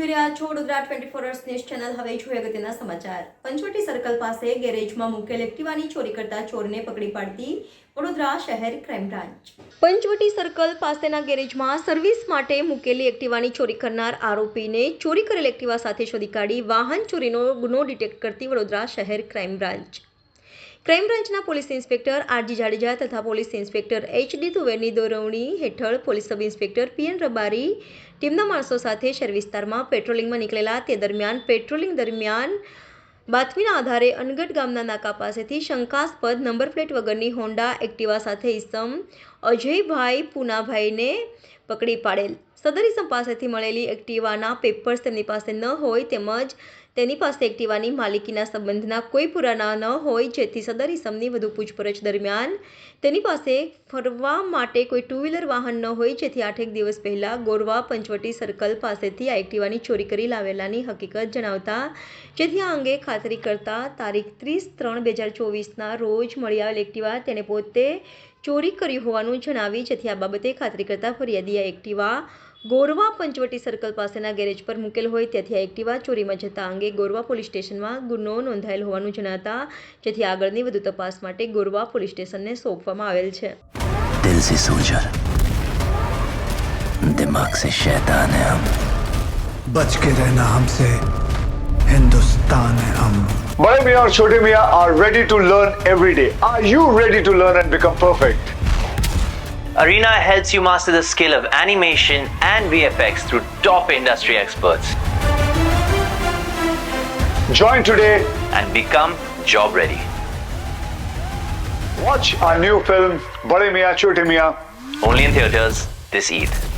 રહ્યા છો Vadodara twenty four hours news channel હવે જોઈએ અગત્યના સમાચાર. પંચવટી સર્કલ પાસે ગેરેજમાં મૂકેલ એક્ટિવાની ચોરી કરતા ચોરને પકડી પાડતી વડોદરા શહેર ક્રાઇમ બ્રાન્ચ પંચવટી સર્કલ પાસેના ગેરેજમાં સર્વિસ માટે મૂકેલી એક્ટિવાની ચોરી કરનાર આરોપીને ચોરી કરેલ એક્ટિવા સાથે શોધી કાઢી વાહન ચોરીનો ગુનો ડિટેક્ટ કરતી વડોદરા શહેર ક્રાઇમ બ્રાન્ચ ક્રાઇમ બ્રાન્ચના પોલીસ ઇન્સ્પેક્ટર આરજી જાડેજા તથા પોલીસ ઇન્સ્પેક્ટર એચ ડી તુવેરની દોરવણી હેઠળ police sub inspector PN Rabari ટીમના માણસો સાથે શહેર વિસ્તારમાં પેટ્રોલિંગમાં નીકળેલા તે દરમિયાન પેટ્રોલિંગ દરમિયાન બાતમીના આધારે અનગઢ ગામના નાકા પાસેથી શંકાસ્પદ નંબર પ્લેટ વગરની હોન્ડા એક્ટિવા સાથે ઈસમ અજયભાઈ પૂનાભાઈને પકડી પાડેલ. સદર ઈસમ પાસેથી મળેલી એક્ટિવાના પેપર્સ તેમની પાસે ન હોય તેમજ તેની પાસે એક્ટિવાની માલિકીના સંબંધના કોઈ પુરાણા ન હોય જેથી સદર ઈસમની વધુ પૂછપરછ દરમિયાન તેની પાસે ફરવા માટે કોઈ ટુ વ્હીલર વાહન ન હોય જેથી આઠેક દિવસ પહેલાં ગોરવા પંચવટી સર્કલ પાસેથી આ એક્ટિવાની ચોરી કરી લાવેલાની હકીકત જણાવતા, જેથી આ અંગે ખાતરી કરતા તારીખ ત્રીસ ત્રણ બે હજાર ચોવીસના રોજ મળી આવેલ એક્ટિવા તેણે પોતે ચોરી કરી હોવાનું જણાવી જેથી આ બાબતે ખાતરી કરતા ફરિયાદીએ એક્ટિવા ગોરવા પંચવટી સર્કલ પાસેના ગેરેજ પર મૂકેલ હોય ત્યાંથી આ એક્ટિવા ચોરીમાં જતા અંગે ગોરવા પોલીસ સ્ટેશનમાં ગુનો નોંધાયેલ હોવાનું જણાતા જેથી આગળની વધુ તપાસ માટે ગોરવા પોલીસ સ્ટેશનને સોંપવામાં આવેલ છે. દિલ દિમાગ સે રહેના હમસે હિન્દુસ્તાન હમ. Bade Mian और Chote Mian are ready to learn every day. Are you ready to learn and become perfect? Arena helps you master the skill of animation and VFX through top industry experts Join today. and become job ready. Watch our new film Bade Mian Chote Mian Only in theaters this Eid.